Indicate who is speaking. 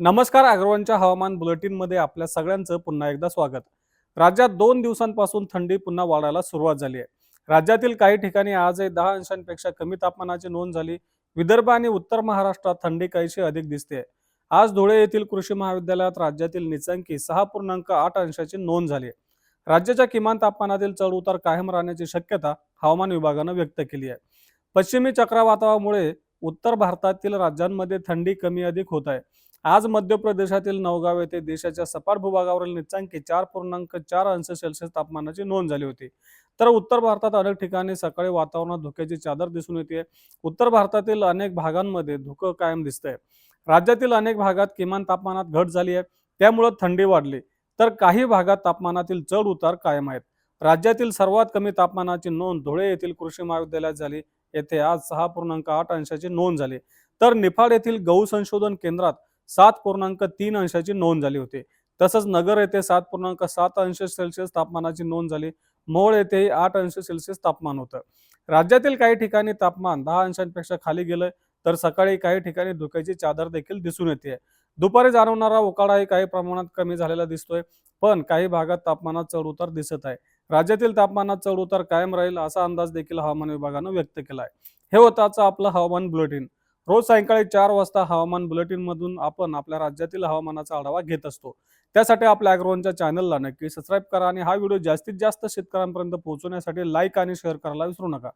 Speaker 1: नमस्कार अग्रवांच्या हवामान बुलेटिनमध्ये आपल्या सगळ्यांचं पुन्हा एकदा स्वागत. राज्यात दोन दिवसांपासून थंडी पुन्हा वाढायला सुरुवात झाली आहे. राज्यातील काही ठिकाणी आजही दहा अंशांपेक्षा कमी तापमानाची नोंद झाली. विदर्भ आणि उत्तर महाराष्ट्रात थंडी काहीशी अधिक दिसते आज धुळे येथील कृषी महाविद्यालयात राज्यातील निचांकी सहा पूर्णांक आठ अंशाची नोंद झाली आहे. राज्याच्या किमान तापमानातील चढउतार कायम राहण्याची शक्यता हवामान विभागानं व्यक्त केली आहे. पश्चिमी चक्रवातावामुळे उत्तर भारतातील राज्यांमध्ये थंडी कमी अधिक होत आहे. आज मध्य प्रदेशातील नवगाव येथे देशाच्या सपाट भूभागावरील निचांकी चार पूर्णांक चार अंश सेल्सिअस तापमानाची नोंद झाली होती. तर उत्तर भारतात अनेक ठिकाणी सकाळी वातावरणात धुक्याची चादर दिसून येते. उत्तर भारतातील अनेक भागांमध्ये धुकं कायम दिसतंय. राज्यातील अनेक भागात किमान तापमानात घट झाली आहे. त्यामुळं थंडी वाढली. तर काही भागात तापमानातील चढ उतार कायम आहेत. राज्यातील सर्वात कमी तापमानाची नोंद धुळे येथील कृषी महाविद्यालयात झाली. येथे आज सहा पूर्णांक आठ अंशाची नोंद झाली. तर निफाड येथील गहू संशोधन केंद्रात सात पूर्णांक तीन अंशाची नोंद झाली होती. तसंच नगर येथे सात पूर्णांक सात अंश सेल्सिअस तापमानाची नोंद झाली. मोहोळ येथेही आठ अंश सेल्सिअस तापमान होतं. राज्यातील काही ठिकाणी तापमान दहा अंशांपेक्षा खाली गेलं तर सकाळी काही ठिकाणी धुक्याची चादर देखील दिसून येते दुपारी जाणवणारा उकाडाही काही प्रमाणात कमी झालेला दिसतोय. पण काही भागात तापमानात चढ उतार दिसत आहे. राज्यातील तापमानात चढ उतार कायम राहील असा अंदाज देखील हवामान विभागानं व्यक्त केला आहे हे होतं आजचं आपलं हवामान बुलेटिन. रोज सायंकाळी चार वाजता हवामान बुलेटिन मधून आपण आपल्या राज्यातील हवामानाचा आढावा घेत असतो. त्यासाठी आपल्या अॅग्रोनच्या चॅनलला नक्की सबस्क्राईब करा आणि हा व्हिडिओ जास्तीत जास्त शेतकऱ्यांपर्यंत पोहोचवण्यासाठी लाईक आणि शेअर करायला विसरू नका.